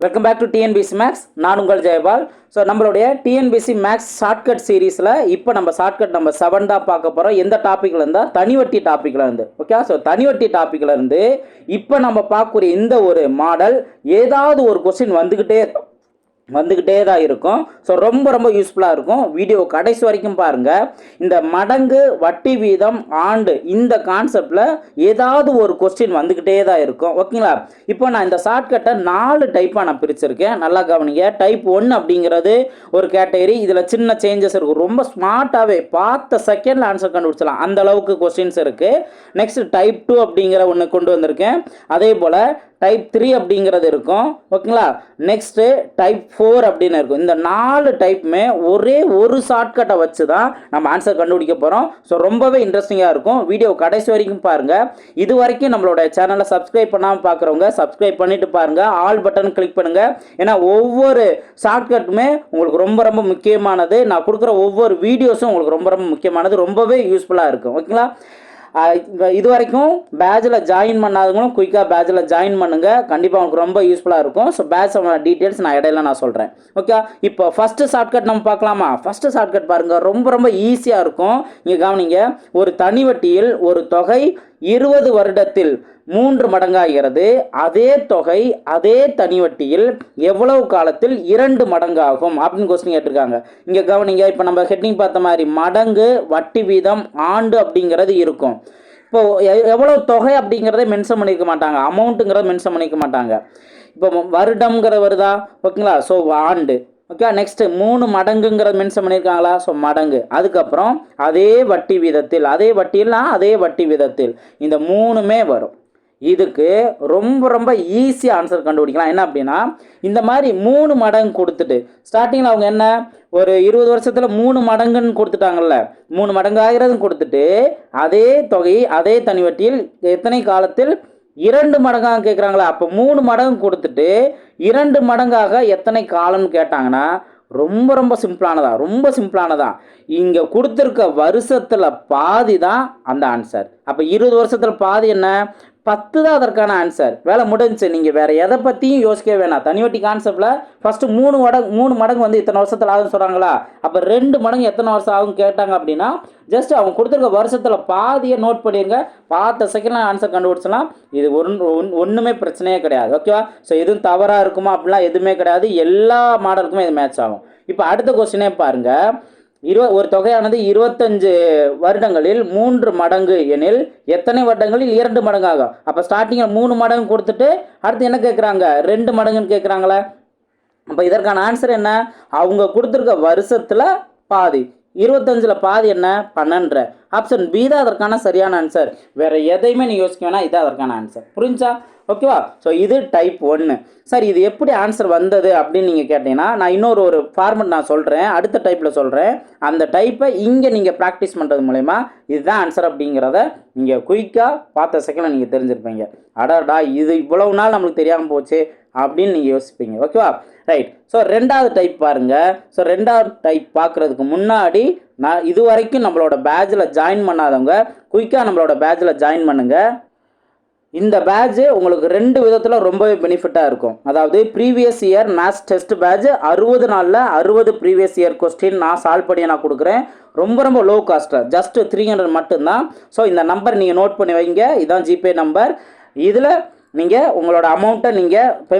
Welcome back to TNPSC max நான் உங்கள் Jayapal. So நம்மளுடைய டிஎன்பிசி மேக்ஸ் ஷார்ட்கட் சீரீஸில் இப்போ நம்ம ஷார்ட்கட் நம்ம செவன் தான் பார்க்க போகிறோம் எந்த டாப்பிக்கில் இருந்தால் தனிவட்டி டாப்பிக்கில் இருந்து. ஓகே ஸோ தனிவட்டி டாப்பிக்கில் இருந்து இப்போ நம்ம பார்க்கக்கூடிய இந்த ஒரு மாடல் ஏதாவது ஒரு கொஸ்டின் வந்துக்கிட்டே வந்துக்கிட்டே தான் இருக்கும். ஸோ ரொம்ப ரொம்ப யூஸ்ஃபுல்லாக இருக்கும். வீடியோ கடைசி வரைக்கும் பாருங்கள் இந்த மடங்கு வட்டி வீதம் ஆண்டு இந்த கான்செப்டில் ஏதாவது ஒரு கொஸ்டின் வந்துக்கிட்டே தான் இருக்கும். ஓகேங்களா இப்போ நான் இந்த ஷார்ட்கட்டை நாலு டைப்பாக நான் பிரிச்சிருக்கேன். நல்லா கவனிங்க. டைப் ஒன் அப்படிங்கிறது ஒரு கேட்டகரி இதில் சின்ன சேஞ்சஸ் இருக்கும் ரொம்ப ஸ்மார்ட்டாகவே பார்த்த செகண்டில் ஆன்சர் கண்டுபிடிச்சலாம் அந்த அளவுக்கு கொஸ்டின்ஸ் இருக்குது நெக்ஸ்ட் டைப் டூ அப்படிங்கிற ஒன்று கொண்டு வந்திருக்கேன். அதே போல் டைப் த்ரீ அப்படிங்கிறது இருக்கும். ஓகேங்களா நெக்ஸ்ட்டு டைப் ஃபோர் அப்படின்னு இருக்கும். இந்த நாலு டைப்புமே ஒரே ஒரு ஷார்ட்கட்டை வச்சு தான் நம்ம ஆன்சர் கண்டுபிடிக்க போகிறோம் ஸோ ரொம்பவே இன்ட்ரெஸ்டிங்காக இருக்கும். வீடியோ கடைசி வரைக்கும் பாருங்கள் இது வரைக்கும் நம்மளோட சேனலை சப்ஸ்கிரைப் பண்ணாமல் பார்க்குறவங்க சப்ஸ்கிரைப் பண்ணிவிட்டு பாருங்கள் ஆல் பட்டன் கிளிக் பண்ணுங்கள் ஏன்னா ஒவ்வொரு ஷார்ட்கட்டுமே உங்களுக்கு ரொம்ப ரொம்ப முக்கியமானது. நான் கொடுக்குற ஒவ்வொரு வீடியோஸும் உங்களுக்கு ரொம்ப ரொம்ப முக்கியமானது. ரொம்பவே யூஸ்ஃபுல்லாக இருக்கும். ஓகேங்களா இது வரைக்கும் பேட்சில் ஜாயின் பண்ணாதவங்களும் குயிக்காக பேட்சில் ஜாயின் பண்ணுங்க. கண்டிப்பாக உங்களுக்கு ரொம்ப யூஸ்ஃபுல்லாக இருக்கும். ஸோ பேட்ச் டீட்டெயில்ஸ் நான் இடையில நான் சொல்கிறேன் ஓகே இப்போ ஃபஸ்ட்டு ஷார்ட்கட் நம்ம பார்க்கலாமா? ஃபஸ்ட்டு ஷார்ட்கட் பாருங்கள் ரொம்ப ரொம்ப ஈஸியாக இருக்கும். இங்கே கவனிங்க. ஒரு தனி வட்டியில் ஒரு தொகை இருபது வருடத்தில் மூன்று மடங்காகிறது. அதே தொகை அதே தனி வட்டியில் எவ்வளவு காலத்தில் இரண்டு மடங்காகும் அப்படின்னு கொஸ்டின் கேட்டிருக்காங்க. இங்கே கவனிங்க இப்போ நம்ம ஹெட்டிங் பார்த்த மாதிரி மடங்கு வட்டி வீதம் ஆண்டு அப்படிங்கிறது இருக்கும். இப்போ எவ்வளோ தொகை அப்படிங்கிறத மென்ஷன் பண்ணியிருக்க மாட்டாங்க. அமௌண்ட்டுங்கிறத மென்ஷன் பண்ணிக்க மாட்டாங்க. இப்போ வருடம்ங்கிற வருதா? ஓகேங்களா? ஸோ ஆண்டு. ஓகே நெக்ஸ்ட் மூணு மடங்குங்கிறத மென்ஷன் பண்ணியிருக்காங்களா ஸோ மடங்கு. அதுக்கப்புறம் அதே வட்டி வீதத்தில் அதே வட்டினா அதே வட்டி வீதத்தில் இந்த மூணுமே வரும். இதுக்கு ரொம்ப ரொம்ப ஈஸியாக ஆன்சர் கண்டுபிடிக்கலாம். என்ன அப்படின்னா இந்த மாதிரி மூணு மடங்கு கொடுத்துட்டு ஸ்டார்டிங்கில் அவங்க என்ன? ஒரு இருபது வருஷத்தில் மூணு மடங்குன்னு கொடுத்துட்டாங்கல்ல. மூணு மடங்கு ஆகிறதுன்னு கொடுத்துட்டு அதே தொகை அதே தனி வட்டியில் எத்தனை காலத்தில் இரண்டு மடங்காக கேட்குறாங்களா அப்போ மூணு மடங்கு கொடுத்துட்டு இரண்டு மடங்காக எத்தனை காலம்னு கேட்டாங்கன்னா ரொம்ப ரொம்ப சிம்பிளானதா ரொம்ப சிம்பிளானதா. இங்கே கொடுத்துருக்க வருஷத்தில் பாதி தான் அந்த ஆன்சர் அப்போ இருபது வருஷத்தில் பாதி என்ன? பத்து தான் அதற்கான ஆன்சர் வேலை முடிஞ்சுச்சு நீங்கள் வேறு எதை பற்றியும் யோசிக்க வேணாம். தனிவட்டி கான்செப்டில் ஃபஸ்ட்டு மூணு மடங்கு மூணு மடங்கு வந்து இத்தனை வருஷத்தில் ஆகும்னு சொல்கிறாங்களா அப்போ ரெண்டு மடங்கு எத்தனை வருஷம் ஆகும் கேட்டாங்க அப்படின்னா ஜஸ்ட் அவங்க கொடுத்துருக்க வருஷத்தில் பாதியை நோட் பண்ணிடுங்க பார்த்த செகண்ட் ஆன்சர் கண்டுபிடிச்சலாம் இது ஒன்று ஒன்றுமே பிரச்சனையே கிடையாது. ஓகேவா ஸோ எதுவும் தவறாக இருக்குமா அப்படிலாம் எதுவுமே கிடையாது. எல்லா மாடலுக்குமே இது மேட்ச் ஆகும். இப்போ அடுத்த கொஸ்டினே பாருங்கள் இருவ ஒரு தொகையானது இருபத்தஞ்சு வருடங்களில் மூன்று மடங்கு எனில் எத்தனை வருடங்களில் இரண்டு மடங்கு ஆகும் அப்போ ஸ்டார்டிங்கில் மூணு மடங்கு கொடுத்துட்டு அடுத்து என்ன கேட்குறாங்க ரெண்டு மடங்குன்னு கேட்குறாங்களே அப்போ இதற்கான ஆன்சர் என்ன? அவங்க கொடுத்துருக்க வருஷத்தில் பாதி. இருபத்தஞ்சில் பாதி என்ன? பன்னெண்டரை ஆப்ஷன் பி தான் அதற்கான சரியான ஆன்சர் வேறு எதையுமே நீ யோசிக்க வேணாம் இதான் அதற்கான ஆன்சர் புரிஞ்சா? ஓகேவா ஸோ இது டைப் ஒன்று சார் இது எப்படி ஆன்சர் வந்தது அப்படின்னு நீங்கள் கேட்டீங்கன்னா நான் இன்னொரு ஒரு ஃபார்மெட் நான் சொல்கிறேன் அடுத்த டைப்பில் சொல்கிறேன் அந்த டைப்பை இங்கே நீங்கள் ப்ராக்டிஸ் பண்ணுறது மூலயமா இதுதான் ஆன்சர் அப்படிங்கிறத நீங்கள் குயிக்காக பார்த்த செகண்டில் நீங்கள் தெரிஞ்சிருப்பீங்க. அடாடா இது இவ்வளவு நாள் நம்மளுக்கு தெரியாமல் போச்சு அப்படின்னு நீங்கள் யோசிப்பீங்க. ஓகேவா ரைட் ஸோ ரெண்டாவது டைப் பாருங்கள் ஸோ ரெண்டாவது டைப் பார்க்குறதுக்கு முன்னாடி நான் இது வரைக்கும் நம்மளோட பேட்சில் ஜாயின் பண்ணாதவங்க குயிக்காக நம்மளோட பேட்சில் ஜாயின் பண்ணுங்கள் இந்த பேட்ச் உங்களுக்கு ரெண்டு விதத்தில் ரொம்பவே பெனிஃபிட்டாக இருக்கும். அதாவது previous year maths test batch அறுபது நாளில் அறுபது ப்ரீவியஸ் இயர் கொஸ்டின் நான் சால்வ் பண்ணி நான் கொடுக்குறேன். ரொம்ப ரொம்ப லோ காஸ்ட்டில் ஜஸ்ட்டு த்ரீ ஹண்ட்ரட் மட்டும்தான். ஸோ இந்த நம்பர் நீங்கள் நோட் பண்ணி வைங்க. இதான் ஜிபே நம்பர் இதில் நீங்கள் உங்களோட அமௌண்ட்டை நீங்கள் பே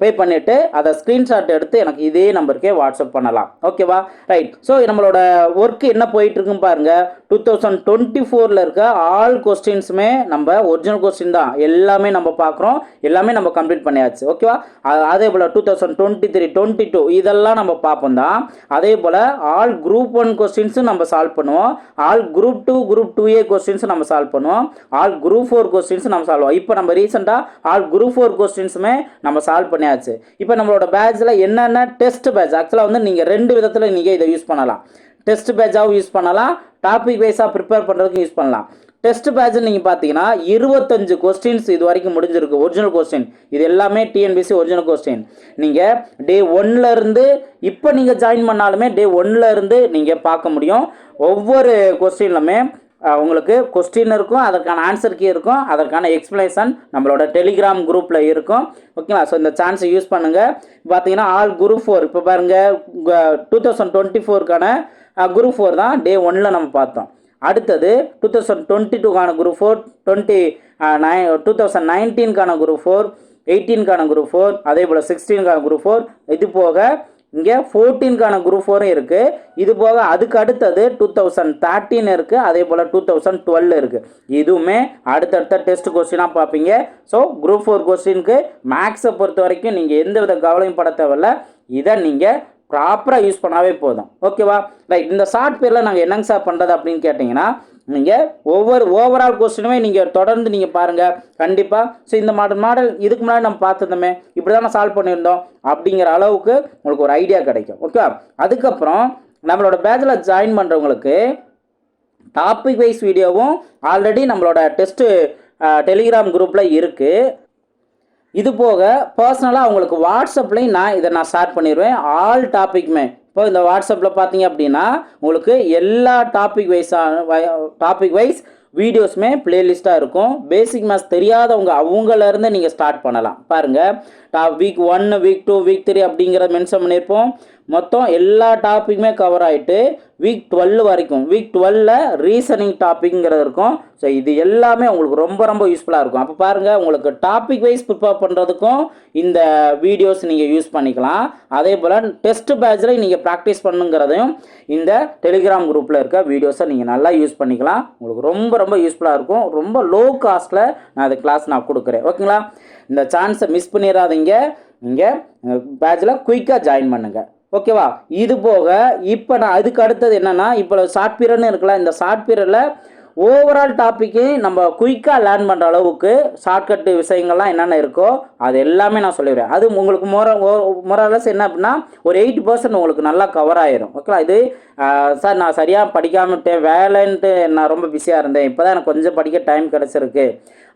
பே பண்ணிவிட்டு அதை ஸ்க்ரீன்ஷாட் எடுத்து எனக்கு இதே நம்பருக்கே வாட்ஸ்அப் பண்ணலாம். ஓகேவா ரைட் ஸோ நம்மளோட ஒர்க் என்ன போயிட்டுருக்குன்னு பாருங்கள் டூ தௌசண்ட் டுவெண்ட்டி ஃபோரில் இருக்க ஆல் கொஸ்டின்ஸுமே நம்ம ஒரிஜினல் கொஸ்டின் தான். எல்லாமே நம்ம பார்க்குறோம். எல்லாமே நம்ம கம்ப்ளீட் பண்ணியாச்சு. ஓகேவா அதே போல் two thousand twenty three twenty two இதெல்லாம் நம்ம பார்ப்போம் தான். அதே போல் ஆல் குரூப் ஒன் கொஸ்டின்ஸும் நம்ம சால்வ் பண்ணுவோம். All group two group two A கொஸ்டின்ஸும் நம்ம சால்வ் பண்ணுவோம். ஆல் குரூப் ஃபோர் கொஸ்டின்ஸும் நம்ம சால்வ் இப்போ நம்ம ரீசெண்டாக ஆல் குரூப் ஃபோர் கொஸ்டின்ஸுமே நம்ம சால்வ் பண்ணியாச்சு. இப்போ நம்மளோட பேட்சில் என்னென்ன டெஸ்ட் பேட்ச் ஆக்சுவலாக வந்து நீங்கள் ரெண்டு விதத்தில் நீங்கள் இதை யூஸ் பண்ணலாம். டெஸ்ட் பேட்சாகவும் யூஸ் பண்ணலாம். டாபிக் வைஸாக ப்ரிப்பேர் பண்ணுறதுக்கும் யூஸ் பண்ணலாம். டெஸ்ட் பேட்ச் நீங்கள் பார்த்தீங்கன்னா இருபத்தஞ்சு கொஸ்டின்ஸ் இது வரைக்கும் முடிஞ்சிருக்கு. ஒரிஜினல் கொஸ்டின் இது எல்லாமே டிஎன்பிசி ஒரிஜினல் கொஸ்டின் நீங்கள் டே ஒன்லேருந்து இப்போ நீங்கள் ஜாயின் பண்ணாலுமே டே ஒன்லேருந்து நீங்கள் பார்க்க முடியும். ஒவ்வொரு கொஸ்டின்லுமே உங்களுக்கு கொஸ்டின் இருக்கும் அதற்கான ஆன்சர் கீ இருக்கும் அதற்கான எக்ஸ்ப்ளனேஷன் நம்மளோட டெலிகிராம் குரூப்பில் இருக்கும். ஓகேங்களா ஸோ இந்த சான்ஸை யூஸ் பண்ணுங்கள் பார்த்தீங்கன்னா ஆல் குரூப் ஃபோர் இப்போ பாருங்கள் டூ தௌசண்ட் டுவெண்ட்டி ஃபோருக்கான குரூப் ஃபோர் தான் டே ஒன்னில் நம்ம பார்த்தோம். அடுத்தது two thousand twenty டூக்கான group four twenty nine two thousand நைன்டீன்கான group four எயிட்டீன்கான குரூப் ஃபோர் அதே போல் சிக்ஸ்டீன்கான குரூப் ஃபோர் இது போக இங்கே ஃபோர்டீன்கான குரூப் ஃபோரும் இருக்குது இது போக அதுக்கு அடுத்தது டூ தௌசண்ட் தேர்ட்டீன் இருக்குது அதே போல் டூ தௌசண்ட் டுவெல் இருக்குது இதுவுமே அடுத்தடுத்த டெஸ்ட் கொஸ்டினாக பார்ப்பீங்க. ஸோ குரூப் ஃபோர் கொஸ்டினுக்கு மேக்ஸை பொறுத்த வரைக்கும் நீங்கள் எந்த வித கவலையும் பட தேவையில்ல. இதை நீங்கள் ப்ராப்பராக யூஸ் பண்ணாவே போதும். ஓகேவா ரைட் இந்த சாஃப்ட்வேரில் நாங்கள் என்னங்க சார் பண்ணுறது அப்படின்னு கேட்டிங்கன்னா நீங்கள் ஒவ்வொரு ஓவரால் கொஸ்டினுமே நீங்கள் தொடர்ந்து நீங்கள் பாருங்கள் கண்டிப்பாக ஸோ இந்த மாடல் மாடல் இதுக்கு முன்னாடி நம்ம பார்த்துருந்தோமே. இப்படி தான் சால்வ் பண்ணியிருந்தோம் அப்படிங்கிற அளவுக்கு உங்களுக்கு ஒரு ஐடியா கிடைக்கும். ஓகே அதுக்கப்புறம் நம்மளோட பேச்சில் ஜாயின் பண்ணுறவங்களுக்கு டாபிக் வைஸ் வீடியோவும் ஆல்ரெடி நம்மளோட டெஸ்ட்டு டெலிகிராம் குரூப்பில் இருக்குது இது போக பர்சனலாக அவங்களுக்கு வாட்ஸ்அப்லேயும் நான் இதை நான் ஷேர் பண்ணிடுவேன் ஆல் டாப்பிக்குமே இப்போ இந்த வாட்ஸ்அப்பில் பார்த்தீங்க அப்படின்னா உங்களுக்கு எல்லா டாபிக் வைஸான டாபிக் வைஸ் வீடியோஸுமே பிளேலிஸ்ட்டாக இருக்கும். பேசிக் மேத்ஸ் தெரியாதவங்க அவங்களேருந்து நீங்கள் ஸ்டார்ட் பண்ணலாம். பாருங்கள் டாப் வீக் ஒன்று வீக் டூ வீக் த்ரீ அப்படிங்கிறத மென்ஷன் பண்ணியிருப்போம். மொத்தம் எல்லா டாப்பிக்குமே கவர் ஆகிட்டு வீக் டுவெல் வரைக்கும். வீக் டுவெல்ல ரீசனிங் டாப்பிக்ங்கிறது இருக்கும். ஸோ இது எல்லாமே உங்களுக்கு ரொம்ப ரொம்ப யூஸ்ஃபுல்லாக இருக்கும். அப்போ பாருங்கள் உங்களுக்கு டாபிக் வைஸ் ப்ரிப்பேர் பண்ணுறதுக்கும் இந்த வீடியோஸ் நீங்கள் யூஸ் பண்ணிக்கலாம். அதே போல் டெஸ்ட் பேட்சில் நீங்கள் ப்ராக்டிஸ் பண்ணுங்கிறதையும் இந்த டெலிகிராம் குரூப்பில் இருக்க வீடியோஸை நீங்கள் நல்லா யூஸ் பண்ணிக்கலாம். உங்களுக்கு ரொம்ப ரொம்ப யூஸ்ஃபுல்லாக இருக்கும். ரொம்ப லோ காஸ்ட்டில் நான் அது கிளாஸ் நான் கொடுக்குறேன். ஓகேங்களா இந்த சான்ஸை மிஸ் பண்ணிடாதீங்க நீங்கள் பேட்சில் குயிக்காக ஜாயின் பண்ணுங்கள் ஓகேவா இது போக இப்போ நான் அதுக்கு அடுத்தது என்னென்னா இப்போ ஷார்ட் பீரியட்னு இருக்கலாம் இந்த ஷார்ட் பீரியடில் ஓவரால் டாப்பிக்கு நம்ம குயிக்காக லேர்ன் பண்ணுற அளவுக்கு ஷார்ட்கட்டு விஷயங்கள்லாம் என்னென்ன இருக்கோ அது எல்லாமே நான் சொல்லிடுவேன் அது உங்களுக்கு மொர மொரலஸ் என்ன அப்படின்னா ஒரு எயிட்டி பர்சன்ட் உங்களுக்கு நல்லா கவர் ஆயிரும். ஓகேங்களா இது சார் நான் சரியாக படிக்காமட்டேன் வேலைன்ட்டு நான் ரொம்ப பிஸியாக இருந்தேன். இப்போ தான் எனக்கு கொஞ்சம் படிக்க டைம் கிடச்சிருக்கு.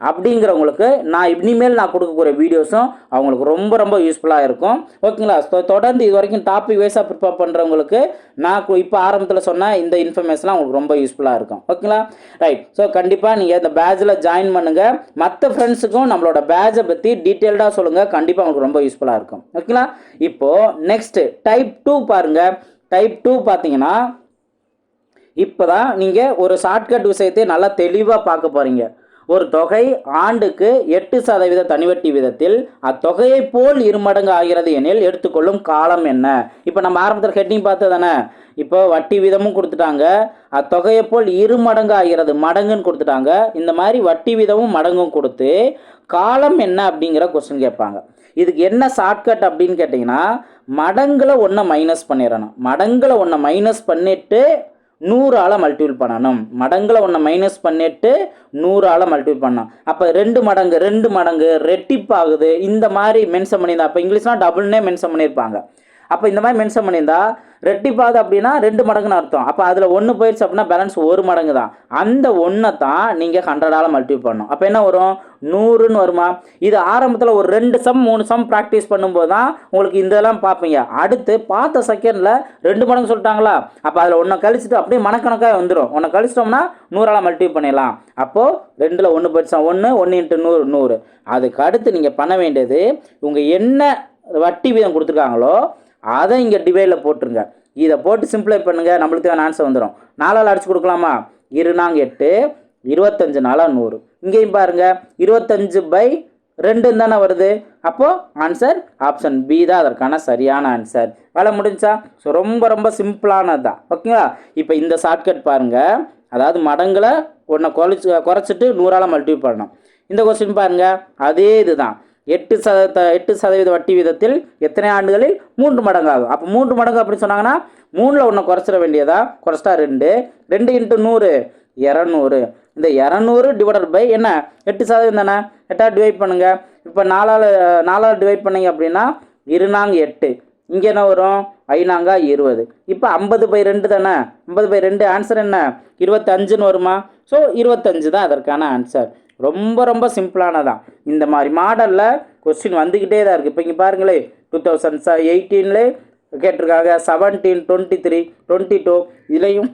அப்படிங்கிறவங்களுக்கு நான் இனிமேல் நான் கொடுக்கக்கூடிய வீடியோஸும் அவங்களுக்கு ரொம்ப ரொம்ப யூஸ்ஃபுல்லாக இருக்கும். ஓகேங்களா தொடர்ந்து இது வரைக்கும் டாபிக் வைஸாக ப்ரிப்பேர் பண்ணுறவங்களுக்கு நான் இப்போ ஆரம்பத்தில் சொன்ன இந்த இன்ஃபர்மேஷன்லாம் உங்களுக்கு ரொம்ப யூஸ்ஃபுல்லாக இருக்கும். ஓகேங்களா ரைட் ஸோ கண்டிப்பாக நீங்கள் இந்த பேட்சில் ஜாயின் பண்ணுங்கள் மற்ற ஃப்ரெண்ட்ஸுக்கும் நம்மளோட பேட்சை பற்றி டீட்டெயில்டாக சொல்லுங்கள் கண்டிப்பாக உங்களுக்கு ரொம்ப யூஸ்ஃபுல்லாக இருக்கும். ஓகேங்களா இப்போது நெக்ஸ்ட்டு டைப் டூ பாருங்கள் டைப் டூ பார்த்தீங்கன்னா இப்போ தான் நீங்கள் ஒரு ஷார்ட்கட் விஷயத்தை நல்லா தெளிவாக பார்க்க போகிறீங்க ஒரு தொகை ஆண்டுக்கு எட்டு சதவீத தனிவட்டி விதத்தில் அத்தொகையை போல் இருமடங்கு ஆகிறது எனில் எடுத்துக்கொள்ளும் காலம் என்ன? இப்போ நம்ம ஆரம்பத்தில் ஹெட்டிங் பார்த்து தானே இப்போ வட்டி வீதமும் கொடுத்துட்டாங்க. அத்தொகையை போல் இரு மடங்கு ஆகிறது மடங்குன்னு கொடுத்துட்டாங்க. இந்த மாதிரி வட்டி வீதமும் மடங்கும் கொடுத்து காலம் என்ன அப்படிங்கிற கொஸ்டின் கேட்பாங்க. இதுக்கு என்ன ஷார்ட்கட் அப்படின்னு கேட்டிங்கன்னா மடங்கில் ஒன்றை மைனஸ் பண்ணிடணும். மடங்கில் ஒன்றை மைனஸ் பண்ணிவிட்டு நூறால் மல்டிபிள் பண்ணணும். மடங்களை ஒன்று மைனஸ் பண்ணிட்டு நூறால் மல்டிபிள் பண்ணணும். அப்போ ரெண்டு மடங்கு ரெண்டு மடங்கு ரெட்டிப்பாகுது. இந்த மாதிரி மென்ஷன் பண்ணியிருந்தா அப்போ இங்கிலீஷ்லாம் டபுள்னே மென்ஷன் பண்ணியிருப்பாங்க. அப்போ இந்த மாதிரி மென்ஷன் பண்ணியிருந்தா ரெட்டிப்பாது அப்படின்னா ரெண்டு மடங்குன்னு அர்த்தம். அப்போ அதில் ஒன்று போயிடுச்சு அப்படின்னா பேலன்ஸ் ஒரு மடங்கு தான் அந்த ஒன்றை தான் நீங்கள் ஹண்ட்ரடால் மல்டிபிள் பண்ணணும். அப்போ என்ன வரும்? நூறுன்னு வருமா? இது ஆரம்பத்தில் ஒரு ரெண்டு சம் மூணு சம் ப்ராக்டிஸ் பண்ணும்போது தான் உங்களுக்கு இதெல்லாம் பார்ப்பீங்க. அடுத்து பார்த்த செகண்டில் ரெண்டு மடங்கு சொல்லிட்டாங்களா? அப்போ அதில் ஒன்றை கழிச்சிட்டு அப்படியே மனக்கணக்காக வந்துடும் ஒன்றை கழிச்சிட்டோம்னா நூறால் மல்டிபிள் பண்ணிடலாம். அப்போது ரெண்டில் ஒன்று போயிடுச்சா ஒன்று ஒன்று இன்ட்டு நூறு நூறு. அதுக்கு அடுத்து நீங்கள் பண்ண வேண்டியது உங்கள் என்ன வட்டி வீதம் கொடுத்துருக்காங்களோ அதை இங்கே டிவைடில் போட்டுருங்க. இதை போட்டு சிம்பிளை பண்ணுங்கள் நம்மளுக்கு தேவையான ஆன்சர் வந்துடும் நாலால் அடிச்சு கொடுக்கலாமா? இரு நாங்கள் எட்டு இருபத்தஞ்சு நாளாக நூறு. இங்கேயும் பாருங்கள் இருபத்தஞ்சு பை ரெண்டுன்னு தானே வருது. அப்போது ஆன்சர் ஆப்ஷன் பி தான் அதற்கான சரியான ஆன்சர் வேலை முடிஞ்சா? ஸோ ரொம்ப ரொம்ப சிம்பிளானது தான் ஓகேங்களா இப்போ இந்த ஷார்ட்கட் பாருங்கள் அதாவது மடங்களை ஒன்றை குறைச்சி குறைச்சிட்டு நூறால் மல்டிபிள் பண்ணணும். இந்த கொஸ்டின் பாருங்கள் அதே இதுதான். எட்டு சத எட்டு சதவீத வட்டி வீதத்தில் எத்தனை ஆண்டுகளில் மூன்று மடங்கு ஆகும் அப்போ மூன்று மடங்கு அப்படின்னு சொன்னாங்கன்னா மூணில் ஒன்று குறைச்சிட வேண்டியதா? குறைச்சிட்டா ரெண்டு. ரெண்டு இன்ட்டு நூறு இரநூறு. இந்த இரநூறு டிவைடட் பை என்ன? எட்டு சதவீதம் தானே? எட்டாவது டிவைட் பண்ணுங்க. இப்போ நாலால் நாலால் டிவைட் பண்ணிங்க அப்படின்னா இருநாங்க எட்டு. இங்கே என்ன வரும்? ஐநாங்கா இருபது. இப்போ ஐம்பது பை ரெண்டு தானே? ஐம்பது பை ரெண்டு ஆன்சர் என்ன? இருபத்தஞ்சுன்னு வருமா? ஸோ இருபத்தஞ்சு தான் அதற்கான ஆன்சர் ரொம்ப ரொம்ப சிம்பிளானதான். இந்த மாதிரி மாடலில் கொஸ்டின் வந்துக்கிட்டே தான் இருக்குது இப்போ இங்கே பாருங்களே டூ தௌசண்ட் ச எயிட்டீன்லே கேட்டிருக்காங்க seventeen twenty three twenty two இதுலேயும்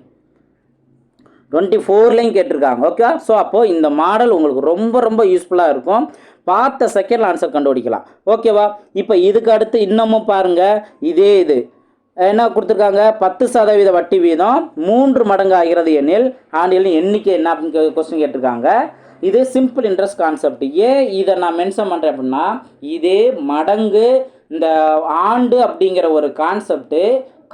டுவெண்ட்டி ஃபோர்லேயும் கேட்டிருக்காங்க ஓகே ஸோ அப்போது இந்த மாடல் உங்களுக்கு ரொம்ப ரொம்ப யூஸ்ஃபுல்லாக இருக்கும். பார்த்த செகண்ட் ஆன்சர் கண்டுபிடிக்கலாம். ஓகேவா இப்போ இதுக்கு அடுத்து இன்னமும் பாருங்கள் இதே இது. என்ன கொடுத்துருக்காங்க? பத்து சதவீத வட்டி வீதம் மூன்று மடங்கு ஆகிறது எனில் ஆண்டியலின் எண்ணிக்கை என்ன அப்படின்னு கொஸ்டின் கேட்டிருக்காங்க. இது சிம்பிள் இன்ட்ரெஸ்ட் கான்செப்ட் ஏன் இதை நான் மென்ஷன் பண்ணுறேன் அப்படின்னா இது மடங்கு இந்த ஆண்டு அப்படிங்கிற ஒரு கான்செப்ட்டு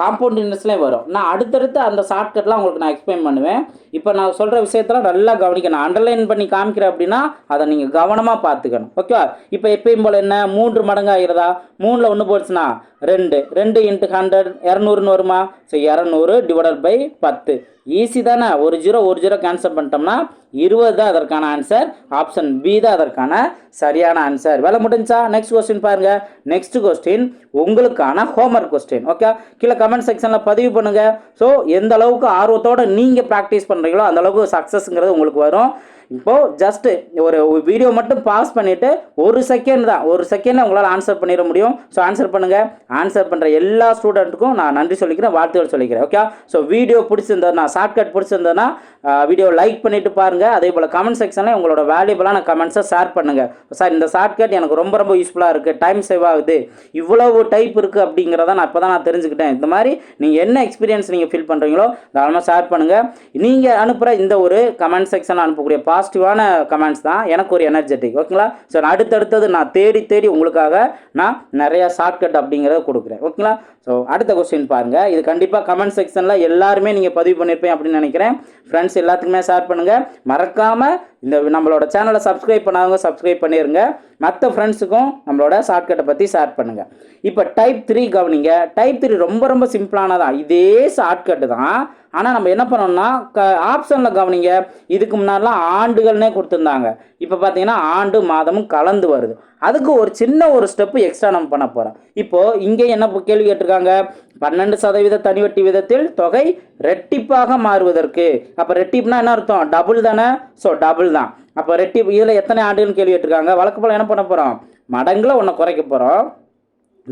காம்பவுண்ட் இன்ட்ரெஸ்ட்லேயும் வரும். நான் அடுத்தடுத்து அந்த ஷார்ட்கட்லாம் உங்களுக்கு நான் எக்ஸ்பிளைன் பண்ணுவேன். இப்போ நான் சொல்கிற விஷயத்தெல்லாம் நல்லா கவனிக்கணும் அண்டர்லைன் பண்ணி காமிக்கிறேன் அப்படின்னா அதை நீங்கள் கவனமாக பார்த்துக்கணும். ஓகேவா இப்போ எப்பயும் போல் என்ன? மூன்று மடங்கு ஆகிறதா? மூணில் ஒன்று போச்சுன்னா ரெண்டு. ரெண்டு இன்ட்டு ஹண்ட்ரட் இரநூறுன்னு வருமா? ஸோ இரநூறு டிவைடட் பை பத்து. ஈஸி தானே? ஒரு ஜீரோ ஒரு ஜீரோ கேன்சல் பண்ணிட்டோம்னா இருபது தான் அதற்கான ஆன்சர் ஆப்ஷன் பி தான் அதற்கான சரியான ஆன்சர் வேலை முடிஞ்சா நெக்ஸ்ட் கொஸ்டின் பாருங்க. நெக்ஸ்ட் கொஸ்டின் உங்களுக்கான ஹோம்ஒர்க் கொஸ்டின் ஓகே கீழே கமெண்ட் செக்ஷனில் பதிவு பண்ணுங்க. ஸோ எந்த அளவுக்கு ஆர்வத்தோட நீங்கள் ப்ராக்டிஸ் பண்ணுறீங்களோ அந்த அளவுக்கு சக்ஸஸ்ங்கிறது உங்களுக்கு வரும். இப்போது ஜஸ்ட்டு ஒரு வீடியோ மட்டும் பாஸ் பண்ணிவிட்டு ஒரு செகண்ட் தான். ஒரு செகண்டில் உங்களால் ஆன்சர் பண்ணிட முடியும். ஸோ ஆன்சர் பண்ணுங்கள் ஆன்சர் பண்ணுற எல்லா ஸ்டூடெண்ட்டுக்கும் நான் நன்றி சொல்லிக்கிறேன் வாழ்த்துக்கள் சொல்லிக்கிறேன். ஓகே ஸோ வீடியோ பிடிச்சிருந்ததுனா ஷார்ட்கட் பிடிச்சிருந்ததுன்னா வீடியோ லைக் பண்ணிவிட்டு பாருங்கள் அதே போல் கமெண்ட் செக்ஷனில் உங்களோட வேல்யூபிளான கமெண்ட்ஸை ஷேர் பண்ணுங்கள் சார் இந்த ஷார்ட்கட் எனக்கு ரொம்ப ரொம்ப யூஸ்ஃபுல்லாக இருக்குது டைம் சேவ் ஆகுது. இவ்வளவு டைப் இருக்குது அப்படிங்கிறத நான் இப்போ தான் நான் தெரிஞ்சுக்கிட்டேன். இந்த மாதிரி நீங்கள் என்ன எக்ஸ்பீரியன்ஸ் நீங்கள் ஃபீல் பண்ணுறீங்களோ தாராளமாக ஷேர் பண்ணுங்கள் நீங்கள் அனுப்புகிற இந்த ஒரு கமெண்ட் செக்ஷனில் அனுப்பக்கூடிய பா பாசிட்டிவான கமெண்ட்ஸ் தான் எனக்கு ஒரு எனர்ஜெட்டிக் ஓகேங்களா ஸோ நான் அடுத்தடுத்தது நான் தேடி தேடி உங்களுக்காக நான் நிறையா ஷார்ட்கட் அப்படிங்கிறத கொடுக்குறேன் ஓகேங்களா ஸோ அடுத்த கொஸ்டின் பாருங்கள் இது கண்டிப்பாக கமெண்ட் செக்ஷனில் எல்லாருமே நீங்கள் பதிவு பண்ணியிருப்பேன் அப்படின்னு நினைக்கிறேன். ஃப்ரெண்ட்ஸ் எல்லாத்துக்குமே ஷேர் பண்ணுங்கள் மறக்காமல் இந்த நம்மளோட சேனலை சப்ஸ்கிரைப் பண்ணாதவங்க சப்ஸ்கிரைப் பண்ணிடுங்க மற்ற ஃப்ரெண்ட்ஸுக்கும் நம்மளோட ஷார்ட்கட்டை பற்றி ஷேர் பண்ணுங்கள் இப்போ டைப் த்ரீ கவனிங்க. டைப் த்ரீ ரொம்ப ரொம்ப சிம்பிளானதான் இதே ஷார்ட்கட்டு தான் ஆனால் நம்ம என்ன பண்ணோம்னா க ஆப்ஷனில் கவனிங்க இதுக்கு முன்னாடிலாம் ஆண்டுகள்னே கொடுத்துருந்தாங்க. இப்போ பார்த்தீங்கன்னா ஆண்டு மாதமும் கலந்து வருது. அதுக்கு ஒரு சின்ன ஒரு ஸ்டெப்பு எக்ஸ்ட்ரா நம்ம பண்ண போகிறோம் இப்போது இங்கே என்ன கேள்வி கேட்டிருக்காங்க? பன்னெண்டு சதவீத தனிவட்டி விதத்தில் தொகை ரெட்டிப்பாக மாறுவதற்கு. அப்போ ரெட்டிப்னா என்ன அர்த்தம்? டபுள் தானே? ஸோ டபுள் தான். அப்போ ரெட்டிப் இதில் எத்தனை ஆண்டுகள்னு கேள்வி கேட்டிருக்காங்க? வழக்கு போல் என்ன பண்ண போகிறோம் மடங்கில் ஒன்றை குறைக்க போகிறோம்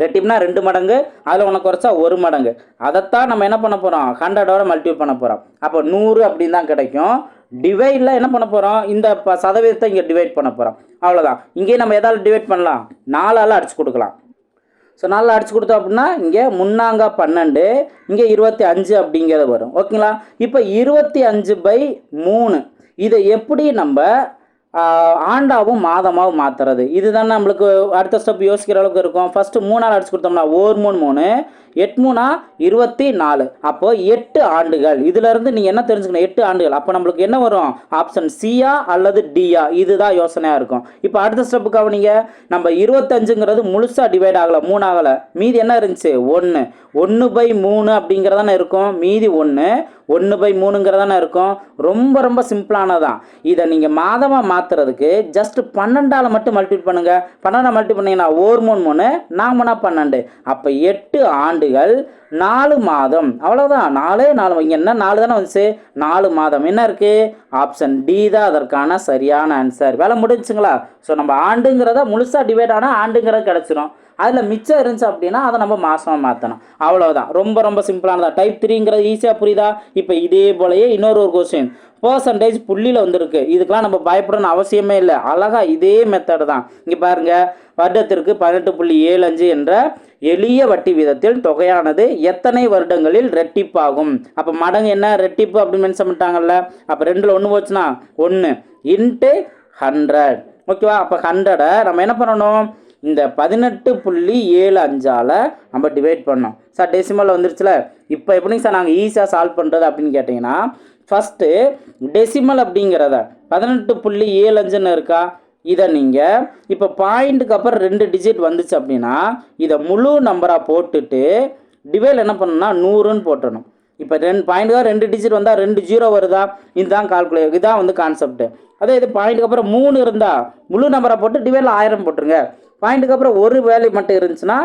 ரெட்டிப்னா ரெண்டு மடங்கு அதில் ஒன்று குறைச்சா ஒரு மடங்கு. அதைத்தான் நம்ம என்ன பண்ண போகிறோம் ஹண்ட்ரடோட மல்டிபிள் பண்ண போகிறோம் அப்போ நூறு அப்படின்னு தான் கிடைக்கும். டிவைடில் என்ன பண்ண போகிறோம் இந்த ப சதவீதத்தை இங்கே டிவைட் பண்ண போகிறோம் அவ்வளோதான் இங்கேயே நம்ம எதாவது டிவைட் பண்ணலாம்? நாலால் அடிச்சு கொடுக்கலாம். ஸோ நாலில் அடிச்சு கொடுத்தோம் அப்படின்னா இங்கே முன்னாங்க பன்னெண்டு இங்கே இருபத்தி அஞ்சு அப்படிங்கிறது வரும். ஓகேங்களா இப்போ இருபத்தி அஞ்சு பை மூணு. இதை எப்படி நம்ம ஆண்டாவும் மாதமாகவும் மாற்றுறது இதுதான் நம்மளுக்கு அடுத்த ஸ்டெப் யோசிக்கிற அளவுக்கு இருக்கும். ஃபஸ்ட்டு மூணால் அடிச்சு கொடுத்தோம்னா ஒரு மூணு மூணு எட்டு மூணா இருபத்தி நாலு. அப்போது எட்டு ஆண்டுகள். இதுலேருந்து நீங்கள் என்ன தெரிஞ்சுக்கணும்? எட்டு ஆண்டுகள். அப்போ நம்மளுக்கு என்ன வரும்? ஆப்ஷன் சியா அல்லது டியா இதுதான் யோசனையாக இருக்கும். இப்போ அடுத்த ஸ்டெப்பு கவனிங்க நம்ம இருபத்தஞ்சுங்கிறது முழுசாக டிவைட் ஆகலை மூணு ஆகலை மீதி என்ன இருந்துச்சு? ஒன்று ஒன்று பை மூணு அப்படிங்கிறதானே இருக்கும். மீதி ஒன்று ஒன்று பை மூணுங்கிறதானே இருக்கும்? ரொம்ப ரொம்ப சிம்பிளானதான். இதை நீங்கள் மாதமாக மாற்றுறதுக்கு ஜஸ்ட் பன்னெண்டால் மட்டும் மல்டிபிள் பண்ணுங்கள் பன்னெண்டாக மல்டிபிள் பண்ணீங்கன்னா ஓர் மூணு மூணு நாமனா பன்னெண்டு. அப்போ எட்டு ஆண்டுகள் நாலு மாதம். அவ்வளோதான் நாலே நாலு இங்கே என்ன நாலு தானே வந்துச்சு? நாலு மாதம். என்ன இருக்குது ஆப்ஷன் டி தான் அதற்கான சரியான ஆன்சர் வேலை முடிஞ்சுங்களா? ஸோ நம்ம ஆண்டுங்கிறத முழுசாக டிவைட் ஆனால் ஆண்டுங்கிறது கிடச்சிரும். அதில் மிச்சம் இருந்துச்சு அப்படின்னா அதை நம்ம மாதமாக மாற்றணும் அவ்வளோதான் ரொம்ப ரொம்ப சிம்பிளானதா. டைப் த்ரீங்கிறது ஈஸியாக புரியுதா? இப்போ இதே போலயே இன்னொரு ஒரு கொஸ்டின் பர்சன்டேஜ் புள்ளியில் வந்திருக்கு. இதுக்கெலாம் நம்ம பயப்படணும்னு அவசியமே இல்லை. அழகா இதே மெத்தடு தான். இங்கே பாருங்கள் வருடத்திற்கு பதினெட்டு புள்ளி ஏழு அஞ்சு என்ற எளிய வட்டி வீதத்தில் தொகையானது எத்தனை வருடங்களில் ரெட்டிப்பாகும்? அப்போ மடங்கு என்ன? ரெட்டிப்பு அப்படின்னு மென்ஷன் பண்ணிட்டாங்கல்ல. அப்போ ரெண்டில் ஒன்று போச்சுன்னா ஒன்று இன்ட்டு ஹண்ட்ரட் ஓகேவா அப்போ ஹண்ட்ரடை நம்ம என்ன பண்ணணும்? இந்த பதினெட்டு புள்ளி ஏழு அஞ்சால் நம்ம டிவைட் பண்ணோம். சார் டெசிமலில் வந்துருச்சுல? இப்போ எப்படிங்க சார் நாங்கள் ஈஸியாக சால்வ் பண்ணுறது அப்படின்னு கேட்டிங்கன்னா ஃபஸ்ட்டு டெசிமல் அப்படிங்கிறத பதினெட்டு புள்ளி ஏழு அஞ்சுன்னு இருக்கா? இதை நீங்கள் இப்போ பாயிண்ட்டுக்கு அப்புறம் ரெண்டு டிஜிட் வந்துச்சு அப்படின்னா இதை முழு நம்பராக போட்டுட்டு டிவைல் என்ன பண்ணணும்னா நூறுன்னு போட்டணும் இப்போ ரெண்டு பாயிண்ட் தான் ரெண்டு டிஜிட் வந்தால் ரெண்டு ஜீரோ வருதா? இதுதான் கால்குலேட் இதுதான் வந்து கான்செப்ட் அதே இது பாயிண்ட்டுக்கு அப்புறம் மூணு இருந்தால் முழு நம்பரை போட்டு டிவைல் ஆயிரம் போட்டுருங்க. பாயிண்ட்டுக்கு அப்புறம் ஒரு வேல்யூ மட்டும் இருந்துச்சுன்னா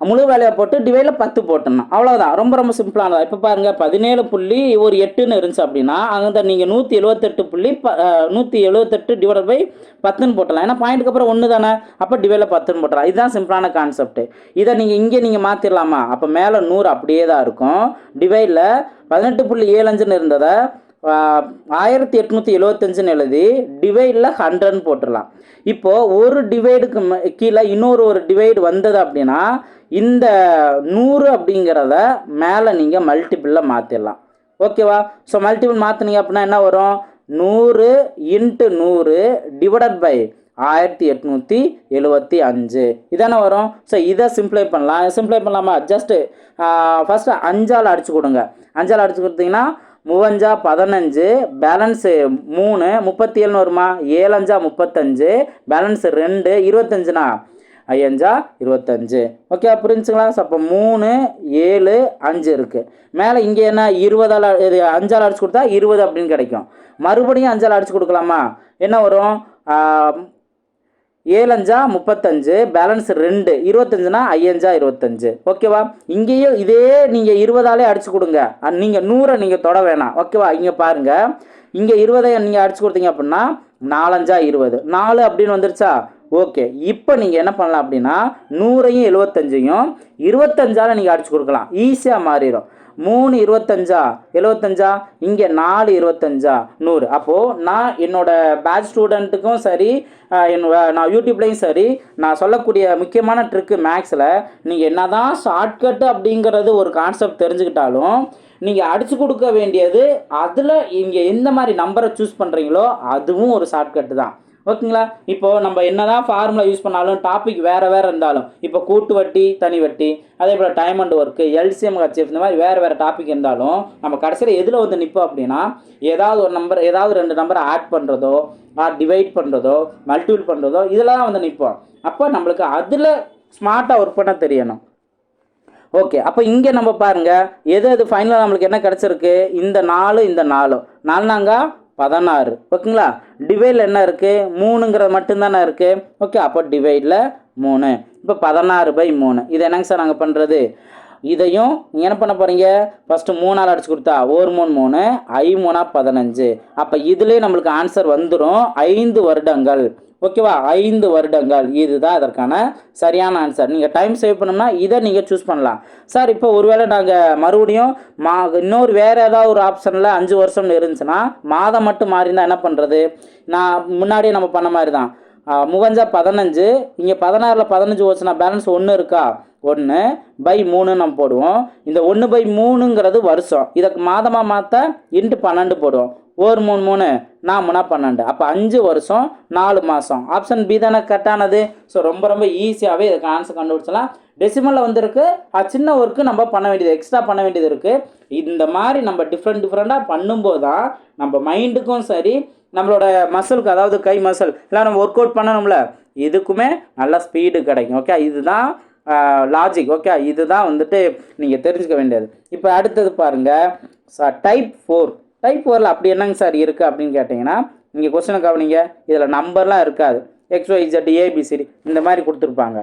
முழு வேலையை போட்டு டிவைடில் பத்து போட்டுடணும். அவ்வளோதான் ரொம்ப ரொம்ப சிம்பிளானதா இப்போ பாருங்கள் பதினேழு புள்ளி ஒரு எட்டுன்னு இருந்துச்சு அப்படின்னா அங்கே நீங்கள் நூற்றி எழுபத்தெட்டு புள்ளி ப நூற்றி எழுபத்தெட்டு டிவைட் பை பத்துன்னு போட்டலாம் ஏன்னா பாயிண்ட்டுக்கு அப்புறம் ஒன்று தானே? அப்போ டிவைடில் பத்துன்னு போட்டலாம் இதுதான் சிம்பிளான கான்செப்ட் இதை நீங்கள் இங்கே நீங்கள் மாற்றிடலாமா அப்போ மேலே நூறு அப்படியே தான் இருக்கும். டிவைடில் பதினெட்டு புள்ளி ஏழு அஞ்சுன்னு இருந்ததை ஆயிரத்தி எட்நூற்றி எழுவத்தஞ்சுன்னு எழுதி டிவைடில் ஹண்ட்ரட்னு போட்டுடலாம். இப்போது ஒரு டிவைடுக்கு கீழே இன்னொரு ஒரு டிவைடு வந்தது அப்படின்னா இந்த நூறு அப்படிங்கிறத மேலே நீங்கள் மல்டிபிளில் மாற்றிடலாம் ஓகேவா? ஸோ மல்டிபிள் மாற்றினீங்க அப்படின்னா என்ன வரும்? நூறு இன்ட்டு நூறு டிவைடட் பை ஆயிரத்தி எட்நூற்றி எழுபத்தி அஞ்சு. இதானே வரும்? ஸோ இதை சிம்ப்ளை பண்ணலாம். சிம்ப்ளை பண்ணலாமா? ஜஸ்ட்டு ஃபஸ்ட்டு அஞ்சால் அடிச்சு கொடுங்க. அஞ்சால் அடிச்சு கொடுத்தீங்கன்னா மூவஞ்சா பதினஞ்சு பேலன்ஸு மூணு முப்பத்தி ஏழுன்னு வருமா? ஏழஞ்சா முப்பத்தஞ்சு பேலன்ஸு ரெண்டு இருபத்தஞ்சுண்ணா ஐயஞ்சா இருபத்தஞ்சு. ஓகே புரிஞ்சுங்களா? ஸோ அப்போ மூணு ஏழு அஞ்சு இருக்குது மேலே இங்கே என்ன? இருபதால் இது அஞ்சால் அடிச்சு கொடுத்தா இருபது அப்படின்னு கிடைக்கும். மறுபடியும் அஞ்சால் அடிச்சு கொடுக்கலாமா? என்ன வரும்? ஏழஞ்சா முப்பத்தஞ்சு பேலன்ஸ் ரெண்டு இருபத்தஞ்சுனா ஐயஞ்சா இருபத்தஞ்சு. ஓகேவா இங்கேயும் இதே நீங்கள் இருபதாலே அடிச்சு கொடுங்க. நீங்கள் நூறை நீங்கள் தொட வேணாம். ஓகேவா இங்கே பாருங்க. இங்கே இருபதை நீங்கள் அடிச்சு கொடுத்தீங்க அப்படின்னா நாலஞ்சா இருபது. நாலு அப்படின்னு வந்துருச்சா? ஓகே இப்போ நீங்கள் என்ன பண்ணலாம் அப்படின்னா நூறையும் எழுபத்தஞ்சையும் இருபத்தஞ்சால நீங்கள் அடிச்சு கொடுக்கலாம். ஈஸியாக மாறிடும். மூணு இருபத்தஞ்சா? எழுபத்தஞ்சா இங்கே நாலு இருபத்தஞ்சா? நூறு. அப்போது நான் என்னோட பேட்ச் ஸ்டூடெண்ட்டுக்கும் சரி என்னோட நான் யூடியூப்லேயும் சரி நான் சொல்லக்கூடிய முக்கியமான ட்ரிக்கு மேக்ஸில் நீங்கள் என்ன தான் ஷார்ட்கட்டு அப்படிங்கிறது ஒரு கான்செப்ட் தெரிஞ்சுக்கிட்டாலும் நீங்கள் அடித்து கொடுக்க வேண்டியது அதில் இங்கே எந்த மாதிரி நம்பரை சூஸ் பண்ணுறீங்களோ அதுவும் ஒரு ஷார்ட்கட்டு தான். ஓகேங்களா? இப்போது நம்ம என்னதான் ஃபார்முலா யூஸ் பண்ணாலும் டாபிக் வேறு வேறு இருந்தாலும் இப்போ கூட்டு வட்டி தனி வட்டி அதே போல் time and work LCM HCF இந்த மாதிரி வேறு வேறு டாபிக் இருந்தாலும் நம்ம கடைசியில் எதில் வந்து நிற்போம் அப்படின்னா ஏதாவது ஒரு நம்பர் ஏதாவது ரெண்டு நம்பரை ஆட் பண்ணுறதோ ஆர் டிவைட் பண்ணுறதோ மல்டிபிள் பண்ணுறதோ இதில் தான் வந்து நிற்போம் அப்போ நம்மளுக்கு அதில் ஸ்மார்ட்டாக ஒர்க் பண்ண தெரியணும். ஓகே அப்போ இங்கே நம்ம பாருங்கள் எது எது ஃபைனலாக நம்மளுக்கு என்ன கிடச்சிருக்கு? இந்த நாலு இந்த நாலு. நாலுனாங்க பதினாறு. ஓகேங்களா? டிவைடில் என்ன இருக்குது மூணுங்கிறது மட்டும்தானே இருக்குது ஓகே அப்போ டிவைடில் மூணு. இப்போ பதினாறு பை மூணு. இது என்னங்க சார் நாங்கள் பண்ணுறது இதையும் நீங்கள் என்ன பண்ண போகிறீங்க ஃபஸ்ட்டு மூணால் அடிச்சு கொடுத்தா ஒரு மூணு மூணு ஐ மூணா பதினஞ்சு. அப்போ இதுலேயே நம்மளுக்கு ஆன்சர் வந்துடும் ஐந்து வருடங்கள். ஓகேவா? ஐந்து வருடங்கள். இதுதான் அதற்கான சரியான ஆன்சர் நீங்கள் டைம் சேவ் பண்ணோம்னா இதை நீங்கள் சூஸ் பண்ணலாம். சார் இப்போ ஒருவேளை நாங்கள் மறுபடியும் மா இன்னொரு வேறு ஏதாவது ஒரு ஆப்ஷனில் அஞ்சு வருஷம்னு இருந்துச்சுன்னா மாதம் மட்டும் மாறினா என்ன பண்ணுறது நான் முன்னாடியே நம்ம பண்ண மாதிரி தான் முகஞ்சா பதினஞ்சு இங்கே பதினாறில் பதினஞ்சு போச்சுன்னா பேலன்ஸ் ஒன்று இருக்கா? ஒன்று பை மூணு நம்ம போடுவோம். இந்த ஒன்று பை மூணுங்கிறது வருஷம். இதுக்கு மாதமாக மாற்ற இன்ட்டு பன்னெண்டு போடுவோம். ஒரு மூணு மூணு. நாமுனா பன்னெண்டு. அப்போ அஞ்சு வருஷம் நாலு மாதம் ஆப்ஷன் பி தானே கரெக்டானது ஸோ ரொம்ப ரொம்ப ஈஸியாகவே இதுக்கு ஆன்சர் கண்டுபிடிச்சலாம் டெசிமலில் வந்துருக்கு. அது சின்ன ஒர்க்கு நம்ம பண்ண வேண்டியது எக்ஸ்ட்ரா பண்ண வேண்டியது இருக்குது இந்த மாதிரி நம்ம டிஃப்ரெண்ட் டிஃப்ரெண்ட்டாக பண்ணும்போது தான் நம்ம மைண்டுக்கும் சரி நம்மளோட மசிலுக்கு அதாவது கை மசில் இல்லை நம்ம ஒர்க் அவுட் பண்ணணும்ல? இதுக்குமே நல்ல ஸ்பீடு கிடைக்கும் ஓகே இதுதான் லாஜிக் ஓகே இதுதான் வந்துட்டு நீங்கள் தெரிஞ்சுக்க வேண்டியது. இப்போ அடுத்தது பாருங்கள் டைப் ஃபோர் டைப் ஃபோரில் அப்படி என்னங்க சார் இருக்குது அப்படின்னு கேட்டிங்கன்னா நீங்கள் கொஸ்டினை கவனிங்க. இதில் நம்பர்லாம் இருக்காது. எக்ஸ் ஒய் ஜெட் ஏபிசிடி இந்த மாதிரி கொடுத்துருப்பாங்க.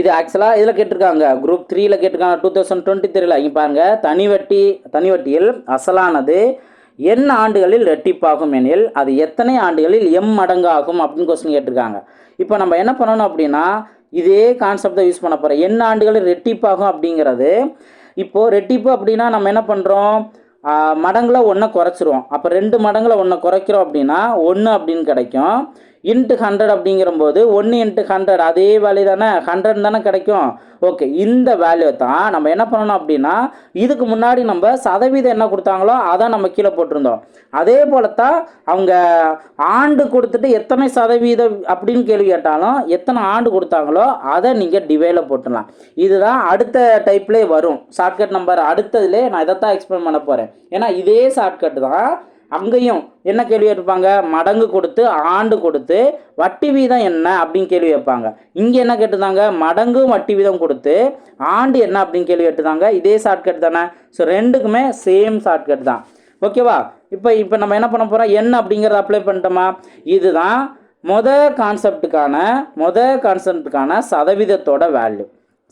இது ஆக்சுவலாக இதில் கேட்டிருக்காங்க. குரூப் த்ரீயில் கேட்டிருக்காங்க. டூ தௌசண்ட் டுவெண்ட்டி த்ரீல இங்கே பாருங்கள் தனி வட்டி அசலானது என் ஆண்டுகளில் ரெட்டிப்பாகும் எனில் அது எத்தனை ஆண்டுகளில் எம் மடங்காகும் அப்படின்னு கொஸ்டின் கேட்டிருக்காங்க. இப்போ நம்ம என்ன பண்ணணும் அப்படின்னா இதே கான்செப்டை யூஸ் பண்ண போகிறோம் என் ஆண்டுகளில் ரெட்டிப்பாகும் அப்படிங்கிறது இப்போது ரெட்டிப்பு அப்படின்னா நம்ம என்ன பண்ணுறோம் மடங்கில் ஒன்றை குறைச்சிருவோம். அப்போ ரெண்டு மடங்கில் ஒன்றை குறைக்கிறோம் அப்படின்னா ஒன்று அப்படின்னு கிடைக்கும். இன்ட்டு ஹண்ட்ரட் அப்படிங்கிறபோது ஒன்று இன்ட்டு ஹண்ட்ரட் அதே வேல்யூ தானே? ஹண்ட்ரட் தானே கிடைக்கும். ஓகே இந்த வேல்யூ தான் நம்ம என்ன பண்ணணும் அப்படின்னா இதுக்கு முன்னாடி நம்ம சதவீதம் என்ன கொடுத்தாங்களோ அதை நம்ம கீழே போட்டிருந்தோம். அதே போல தான் அவங்க ஆண்டு கொடுத்துட்டு எத்தனை சதவீதம் அப்படின்னு கேள்வி கேட்டாலும் எத்தனை ஆண்டு கொடுத்தாங்களோ அதை நீங்கள் டிவைல போட்டுடலாம். இதுதான் அடுத்த டைப்லேயே வரும். ஷார்ட்கட் நம்பர் அடுத்ததுலேயே நான் இதை தான் எக்ஸ்பிளைன் பண்ண போகிறேன் ஏன்னா இதே ஷார்ட்கட் தான் அங்கேயும் என்ன கேள்வி கேட்பாங்க மடங்கு கொடுத்து ஆண்டு கொடுத்து வட்டி வீதம் என்ன அப்படின்னு கேள்வி வைப்பாங்க இங்கே என்ன கேட்டுதாங்க மடங்கு வட்டி வீதம் கொடுத்து ஆண்டு என்ன அப்படின்னு கேள்வி கேட்டுதாங்க இதே ஷார்ட்கட் தானே. ஸோ ரெண்டுக்குமே சேம் ஷார்ட்கட் தான். ஓகேவா இப்போ இப்போ நம்ம என்ன பண்ண போகிறோம் என்ன அப்படிங்கிறத அப்ளை பண்ணிட்டோமா? இதுதான் மொத கான்செப்டுக்கான மொத கான்செப்டுக்கான சதவீதத்தோட வேல்யூ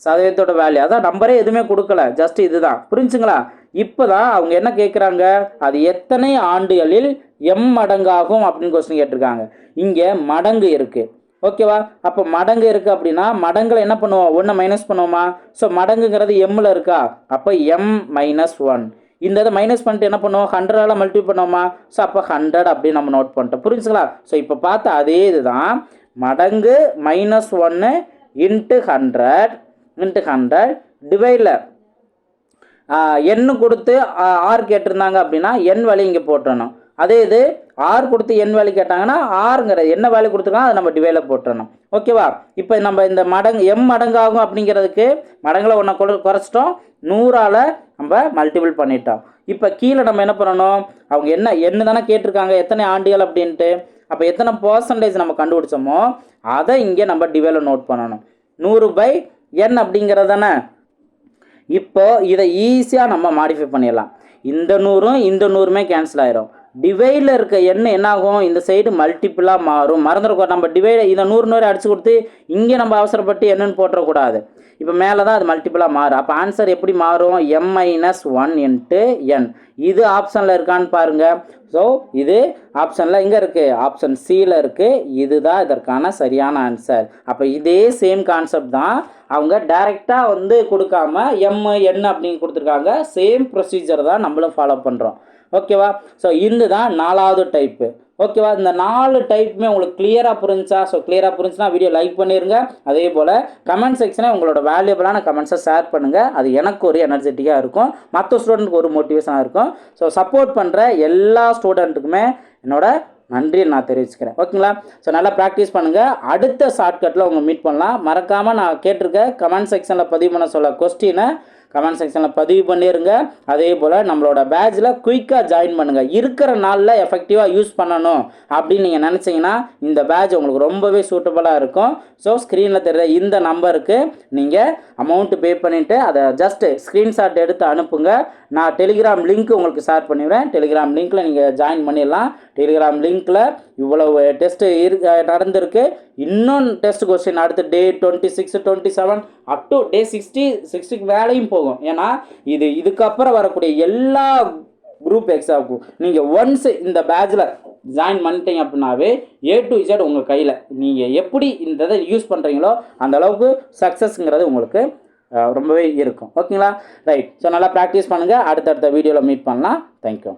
சதவீதத்தோட வேல்யூ அதான் நம்பரே எதுவுமே கொடுக்கல. ஜஸ்ட் இதுதான். புரிஞ்சுங்களா? இப்போ தான் அவங்க என்ன கேட்குறாங்க அது எத்தனை ஆண்டுகளில் எம் மடங்காகும் அப்படின்னு கொஸ்டின் கேட்டிருக்காங்க. இங்கே மடங்கு இருக்குது ஓகேவா அப்போ மடங்கு இருக்குது அப்படின்னா மடங்கில் என்ன பண்ணுவோம்? ஒன்று மைனஸ் பண்ணுவோமா? ஸோ மடங்குங்கிறது எம்மில் இருக்கா? அப்போ எம் மைனஸ் ஒன் இந்த இதை மைனஸ் பண்ணிட்டு என்ன பண்ணுவோம்? ஹண்ட்ரடால் மல்டிபிள் பண்ணுவோமா? ஸோ அப்போ ஹண்ட்ரட் அப்படின்னு நம்ம நோட் பண்ணிட்டோம். புரிஞ்சுங்களா? ஸோ இப்போ பார்த்த அதே இதுதான். மடங்கு மைனஸ் ஒன்று இன்ட்டு ஹண்ட்ரட் இன்ட்டு ஹண்ட்ரட் டிவைடில் எண்ணு கொடுத்து ஆர் கேட்டிருந்தாங்க அப்படின்னா என் வழி இங்கே போட்டுறணும். அதே இது ஆர் கொடுத்து என் வேல்யூ கேட்டாங்கன்னா ஆறுங்கிற என்ன வேல்யூ கொடுத்துருக்கோம் அதை நம்ம டிவைல போட்டுறணும். ஓகேவா இப்போ நம்ம இந்த மடங்கு எம் மடங்காகும் அப்படிங்கிறதுக்கு மடங்கில் ஒன்றை கொடு குறைச்சிட்டோம். நூறால் நம்ம மல்டிபிள் பண்ணிட்டோம். இப்போ கீழே நம்ம என்ன பண்ணணும்? அவங்க என்ன என்ன தானே கேட்டிருக்காங்க எத்தனை ஆண்டுகள் அப்படின்ட்டு. அப்போ எத்தனை பர்சன்டேஜ் நம்ம கண்டுபிடிச்சோமோ அதை இங்கே நம்ம டிவைல நோட் பண்ணணும். நூறு பை என் அப்படிங்கிறது தானே? இப்போ இதை ஈஸியாக நம்ம மாடிஃபை பண்ணிடலாம். இந்த நூறும் இந்த நூறுமே கேன்சல் ஆயிரும். டிவைடில் இருக்க எண்ணெய் என்னாகும்? இந்த சைடு மல்டிப்புளாக மாறும். மறந்துடக்கூடாது. நம்ம டிவைட இதை நூறு நூறு அடிச்சு கொடுத்து இங்கே நம்ம அவசரப்பட்டு என்னன்னு போட்டுறக்கூடாது. இப்போ மேலே தான் அது மல்டிபிளாக மாறும். அப்போ ஆன்சர் எப்படி மாறும்? M minus one into N இது ஆப்ஷனில் இருக்கான்னு பாருங்கள் ஸோ இது ஆப்ஷனில் எங்கே இருக்குது ஆப்ஷன் சியில் இருக்குது இதுதான் இதற்கான சரியான ஆன்சர் அப்போ இதே சேம் கான்செப்ட் தான் அவங்க டைரெக்டாக வந்து கொடுக்காம எம் என் அப்படின்னு கொடுத்துருக்காங்க. சேம் ப்ரொசீஜர் தான் நம்மளும் ஃபாலோ பண்ணுறோம் ஓகேவா ஸோ இந்த தான் நாலாவது டைப்பு ஓகேவா இந்த நாலு டைப்புமே உங்களுக்கு கிளியராக புரிஞ்சா ஸோ கிளியராக புரிஞ்சுன்னா வீடியோ லைக் பண்ணிடுங்க அதே போல் கமெண்ட் செக்ஷனே உங்களோட வேல்யூபிளான கமெண்ட்ஸை ஷேர் பண்ணுங்கள் அது எனக்கு ஒரு எனர்ஜெட்டிக்காக இருக்கும். மற்ற ஸ்டூடெண்ட்டுக்கு ஒரு மோட்டிவேஷனாக இருக்கும். ஸோ சப்போர்ட் பண்ணுற எல்லா ஸ்டூடெண்ட்டுக்குமே என்னோட நன்றியை நான் தெரிவிச்சுக்கிறேன். ஓகேங்களா ஸோ நல்லா ப்ராக்டிஸ் பண்ணுங்கள் அடுத்த ஷார்ட்கட்டில் உங்கள் மீட் பண்ணலாம். மறக்காமல் நான் கேட்டிருக்க கமெண்ட் செக்ஷனில் பதிவு பண்ண சொல்ல கொஸ்டினை கமெண்ட் செக்ஷனில் பதிவு பண்ணிடுங்க அதே போல் நம்மளோட பேட்சில் குயிக்காக ஜாயின் பண்ணுங்கள் இருக்கிற நாளில் எஃபெக்டிவாக யூஸ் பண்ணணும் அப்படின்னு நீங்கள் நினச்சிங்கன்னா இந்த பேட்ச் உங்களுக்கு ரொம்பவே சூட்டபுளாக இருக்கும். ஸோ ஸ்க்ரீனில் தெரியுற இந்த நம்பருக்கு நீங்கள் அமௌண்ட்டு பே பண்ணிவிட்டு அதை ஜஸ்ட்டு ஸ்க்ரீன்ஷாட் எடுத்து அனுப்புங்க. நான் டெலிகிராம் லிங்க் உங்களுக்கு ஷேர் பண்ணிடுறேன். டெலிகிராம் லிங்க்கில் நீங்கள் ஜாயின் பண்ணிடலாம். டெலிகிராம் லிங்க்கில் இவ்வளவு டெஸ்ட்டு இரு நடந்திருக்கு. இன்னும் டெஸ்ட் கொஸ்டின் அடுத்த day twenty six twenty seven up to day sixty சிக்ஸ்டிக்கு வேலையும் போகும். ஏன்னா இது இதுக்கப்புறம் வரக்கூடிய எல்லா குரூப் எக்ஸாமுக்கும் நீங்கள் ஒன்ஸ் இந்த பேட்சில் ஜாயின் பண்ணிட்டீங்க அப்படின்னாவே ஏ டு இசட் உங்கள் கையில். நீங்கள் எப்படி இந்த இதை யூஸ் பண்ணுறீங்களோ அந்த அளவுக்கு சக்ஸஸ்ங்கிறது உங்களுக்கு ரொம்பவே இருக்கும். ஓகேங்களா ரைட் ஸோ நல்லா ப்ராக்டிஸ் பண்ணுங்கள் அடுத்தடுத்த வீடியோவில் மீட் பண்ணலாம். தேங்க்யூ